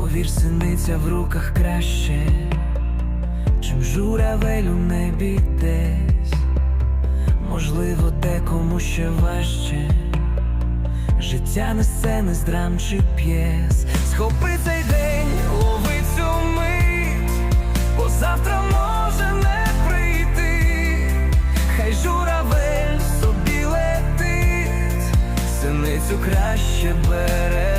Повір синиця в руках краще, чим журавель у небі десь, можливо, декому ще важче, життя несе не здрам чи п'єс. Схопи цей день, лови цю мить, бо завтра може не прийти, хай журавель собі летить, синицю краще бере.